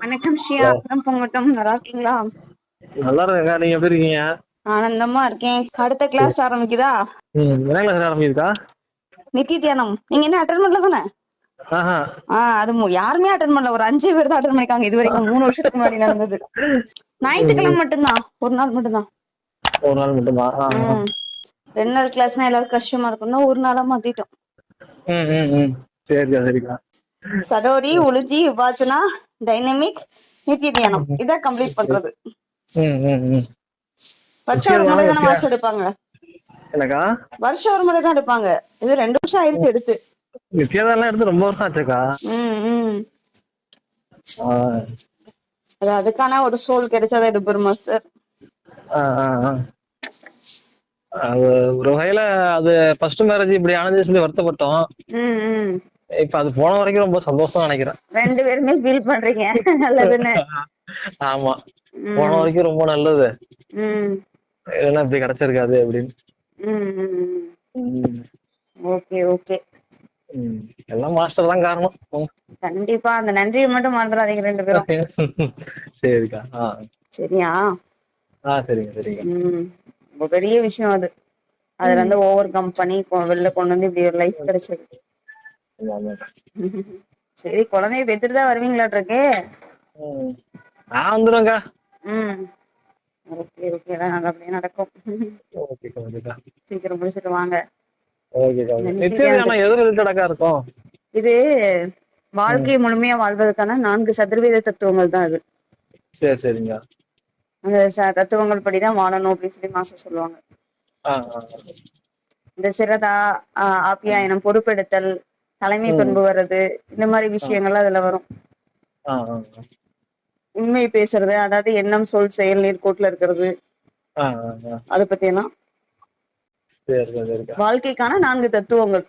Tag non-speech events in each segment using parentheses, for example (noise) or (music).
ஸ்ரீயானந்தம் பொங்கட்டும். நல்லா இருக்கீங்களா? நல்லா இருக்கேங்க. நீங்க எப்படி இருக்கீங்க? ஆனந்தமா இருக்கேன். அடுத்த கிளாஸ் ஆரம்பிக்குதா? என்ன கிளாஸ் ஆரம்பிக்குதா நித்தி தியானம் நீங்க என்ன அட்டன் பண்ணல தானே? அது யாருமே அட்டன் பண்ணல. ஒரு அஞ்சு பேர் தான் அட்டன் பண்ணிருக்காங்க இது வரைக்கும். மூணு வருஷத்துக்கு முன்னாடி நடந்தது. ஞாயிற்றுக்கிழமை மட்டும்தான். ஒரு நாள் மட்டும்தான். ஒரு நாள் மட்டுமா? ஆ, ஆ. ம். ரெண்டு நாள் கிளாஸ்னா எல்லாரும் கஷ்டமா இருக்கும்னா ஒரு நாளா மாத்திட்டோம். சரிக்கா சரிக்கா. சடோரி உளுஜி விபாச்சனா டைனமிக் நித்திய தியானம் இதான் கம்ப்ளீட் பண்றது. வருஷம் ஒரு முறை தானே மாசம் எடுப்பாங்க? வருஷம் ஒரு முறை தான் எடுப்பாங்க. இது ரெண்டு வருஷம் ஆயிருச்சு எடுத்து. நித்யாதாலாம் எடுத்து ரொம்ப வருஷம் ஆச்சுக்கா? அது அதுக்கான ஒரு சோல் கிடைச்சதா எடுப்பாரு மாஸ்டர் ஒரு வகையில அது ஃபர்ஸ்ட் மேரேஜ் இப்படி ஆனது சொல்லி வருத்தப்பட்டோம். இப்ப அது போன வரைக்கும் ரொம்ப சந்தோஷம் நினைக்கிறேன். ரெண்டு பேருமே ஃபீல் பண்றீங்க. நல்லதுன்னு. ஆமா. போன வரைக்கும் ரொம்ப நல்லது. இல்லைன்னா இப்படி கிடைச்சிருக்காது அப்படின்னு. Okay okay. எல்லாம் மாஸ்டர் தான் காரணம். கண்டிப்பா. அந்த நன்றியை மட்டும் மறந்துடாதீங்க ரெண்டு பேரும். (laughs) சரிக்கா. சரியா? ஆ சரிங்க சரிங்க. ரொம்ப பெரிய விஷயம் அது. அதுல இருந்து ஓவர் கம் பண்ணி வெளில கொண்டு வந்து இப்படி ஒரு லைஃப் கிடைச்சது. ஆமாக்கா. (laughs) சரி குழந்தைய பெத்துட்டு தான் வருவீங்களாட்ருக்கே ம். நான் வந்துடுவேன்க்கா ம். Okay okay. எல்லாம் நல்லபடியா நடக்கும். சீக்கிரம் முடிச்சிட்டு வாங்க. இது வாழ்க்கையை முழுமையா வாழ்வதற்கான நான்கு சதுர்வேத தத்துவங்கள் தான் அது. சரி சரிங்க. அந்த தத்துவங்கள் படிதான் வாழணும் அப்படின்னு சொல்லி மாசம் சொல்லுவாங்க. இந்த சிரதா ஆஹ் ஆப்யாயனம் பொறுப்பெடுத்தல் தலைமை பண்பு வர்றது இந்த மாதிரி விஷயங்கள்லாம் அதுல வரும். உண்மை பேசுறது அதாவது எண்ணம் சொல் செயல் நேர்கோட்டுல இருக்கிறது. அதை பத்தி எல்லாம் வாழ்க்கைக்கான நான்கு தத்துவங்கள்.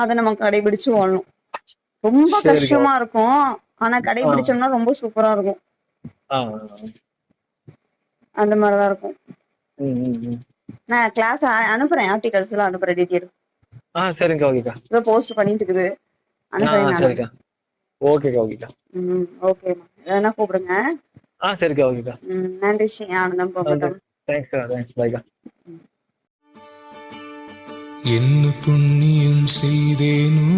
அதை நம்ம கடைபிடிச்சு வாழணும் ரொம்ப. கஷ்டமா இருக்கும். ஆனா கடைபிடிச்சோம்னா ரொம்ப சூப்பரா இருக்கும். அந்த மாதிரிதான் இருக்கும். நான் கிளாஸ் அனுப்புறேன் ஆர்டிகல்ஸ் எல்லாம் அனுப்புறேன் டீட்டெயில் ஆ சரிங்கக்கா ஓகேக்கா இதோ போஸ்ட் பண்ணிட்டு இருக்குது ஆ அனுப்புறேன் சரிக்கா. ஓகேக்கா ஓகேக்கா ம் ஓகேம்மா எதனா கூப்பிடுங்க. ஆ சரிக்கா ஓகேக்கா ம் நன்றி ஸ்ரீ ஆனந்தம் போகட்டும் தேங்க்ஸ்க்கா தேங்க்ஸ் பாய்க்கா என்ன புண்ணியம் செய்தேனோ